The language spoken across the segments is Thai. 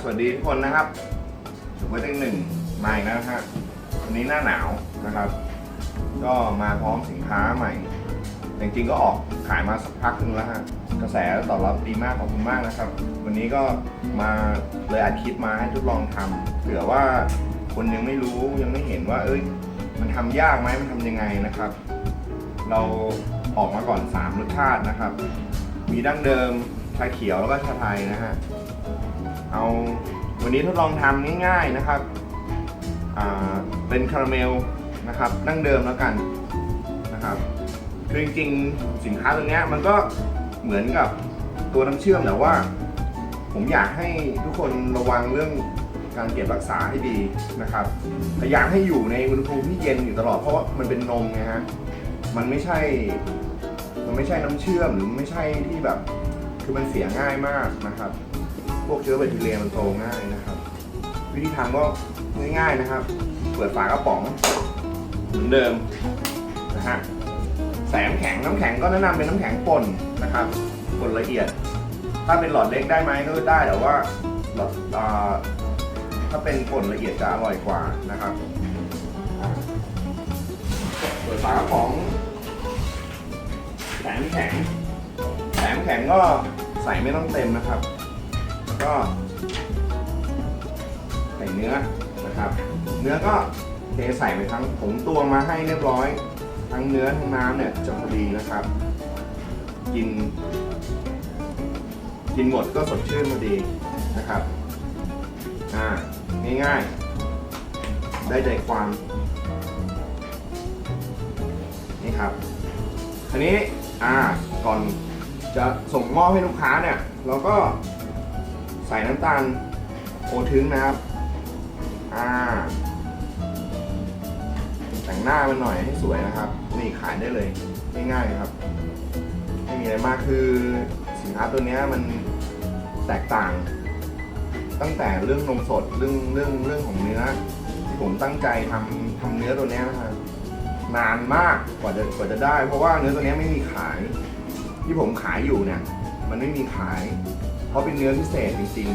สวัสดีทุกคนนะครับสุขวัยเต็งหนึ่งมาอีกแล้วนะฮะวันนี้หน้าหนาวนะครับ ก็มาพร้อมสินค้าใหม่จริงๆก็ออกขายมาสักพักหนึงแล้วฮะกระแสตอบรับดีมากขอบคุณมากนะครับ วันนี้ก็มาเลยอัดคลิปมาให้ทดลองทำเผื่อว่าคนยังไม่รู้ยังไม่เห็นว่า เอ้ย มันทำยากไหมมันทำยังไงนะครับ เราออกมาก่อน 3รสชาตินะครับ มีดั้งเดิมชาเขียวแล้วก็ชาไทยนะฮะ เอาวันนี้ทดลองทำง่ายๆนะครับเป็นคาราเมลนะครับดั้งเดิมแล้วกันนะครับคือจริงๆสินค้าตัวนี้มันก็เหมือนกับตัวน้ำเชื่อมแต่ว่า ผมอยากให้ทุกคนระวังเรื่องการเก็บรักษาให้ดีนะครับพยายามให้อยู่ในอุณหภูมิที่เย็นอยู่ตลอดเพราะมันเป็นนมไงฮะมันไม่ใช่มันไม่ใช่น้ำเชื่อมหรือไม่ใช่ที่แบบ คือมันเสียง่ายมากนะครับ พวกเชื้อแบคทีเรียมันโตง่ายนะครับ วิธีทำก็ง่ายๆนะครับ เปิดฝากระป๋อง เหมือนเดิมนะฮะใส่น้ำแข็งน้ำแข็งก็แนะนำเป็นน้ำแข็งป่นนะครับป่นละเอียด ถ้าเป็นหลอดเล็กได้ไหมก็ได้แต่ว่าหลอดอ่าถ้าเป็นป่นละเอียดจะอร่อยกว่านะครับเปิดฝากระป๋องใส่น้ำแข็งใส่น้ำแข็งก็ใส่ไม่ต้องเต็มนะครับ แล้วก็ใส่เนื้อนะครับ เนื้อก็เทใส่ไปทั้งผมตวงมาให้เรียบร้อย ทั้งเนื้อทั้งน้ำเนี่ยจะพอดีนะครับ กิน กินหมดก็สดชื่นพอดีนะครับอ่าง่ายๆ ได้ใจความนี่ครับทีนี้อ่าก่อนจะส่งมอบให้ลูกค้าเนี่ย เราก็ ส่น้ำตาลโอทึงนะครับ อ่า แต่งหน้ามันหน่อยให้สวยนะครับ นี่ขายได้เลยง่ายๆครับ ไม่มีอะไรมากคือสินค้าตัวนี้มันแตกต่าง ตั้งแต่เรื่องนมสดเรื่องเรื่องเรื่องของเนื้อ ที่ผมตั้งใจทำทำเนื้อตัวนี้นะครับนานมากกว่าจะกว่าจะได้ เพราะว่าเนื้อตัวนี้ไม่มีขาย ที่ผมขายอยู่เนี่ย มันไม่มีขาย เพราะเป็นเนื้อพิเศษจริง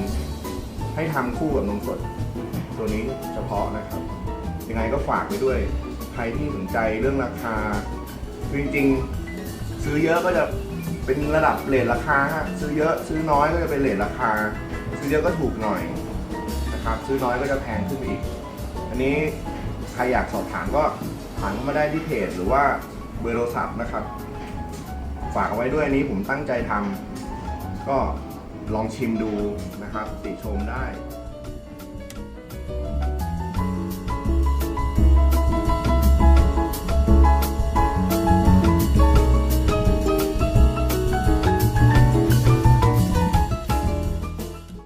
ๆ ให้ทำคู่กับนมสด ตัวนี้เฉพาะนะครับ ยังไงก็ฝากไว้ด้วย ใครที่สนใจเรื่องราคาคือจริงๆ ซื้อเยอะก็จะเป็นระดับเลทราคาฮะซื้อเยอะซื้อน้อยก็จะเป็นเลทราคา ซื้อเยอะก็ถูกหน่อยนะครับ ซื้อน้อยก็จะแพงขึ้นอีก อันนี้ใครอยากสอบถามก็ถามเข้ามาได้ที่เพจหรือว่าเบอร์โทรศัพท์นะครับ ฝากเอาไว้ด้วยอันนี้ผมตั้งใจทำก็ ลองชิมดูนะครับติชมได้